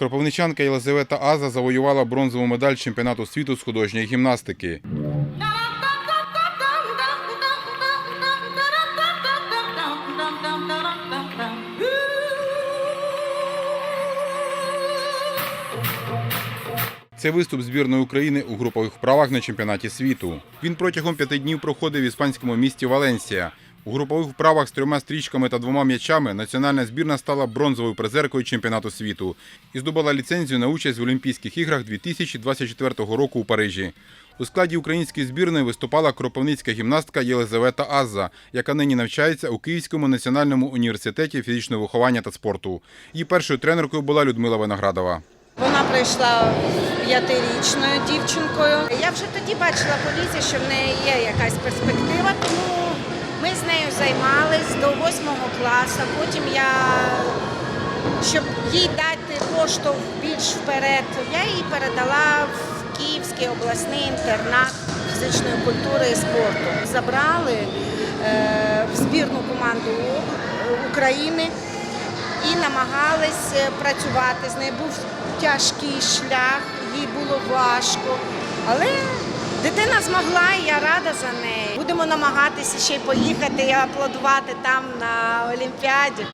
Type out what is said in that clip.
Кропивничанка Єлизавета Аза завоювала бронзову медаль чемпіонату світу з художньої гімнастики. Це виступ збірної України у групових вправах на чемпіонаті світу. Він протягом п'яти днів проходив в іспанському місті Валенсія. У групових вправах з трьома стрічками та двома м'ячами національна збірна стала бронзовою призеркою чемпіонату світу і здобула ліцензію на участь в Олімпійських іграх 2024 року у Парижі. У складі української збірної виступала кропивницька гімнастка Єлизавета Азза, яка нині навчається у Київському національному університеті фізичного виховання та спорту. Її першою тренеркою була Людмила Виноградова. Вона прийшла п'ятирічною дівчинкою. Я вже тоді бачила по візі, що в неї є якась перспектива, тому ми з нею займались до восьмого класу. Потім я, щоб їй дати поштовх більш вперед, я її передала в Київський обласний інтернат фізичної культури і спорту. Забрали е, в збірну команду України і намагались е, працювати з нею. Був тяжкий шлях, їй було важко. Але дитина змогла, і я рада за неї. Будемо намагатися ще й поїхати і аплодувати там на Олімпіаді.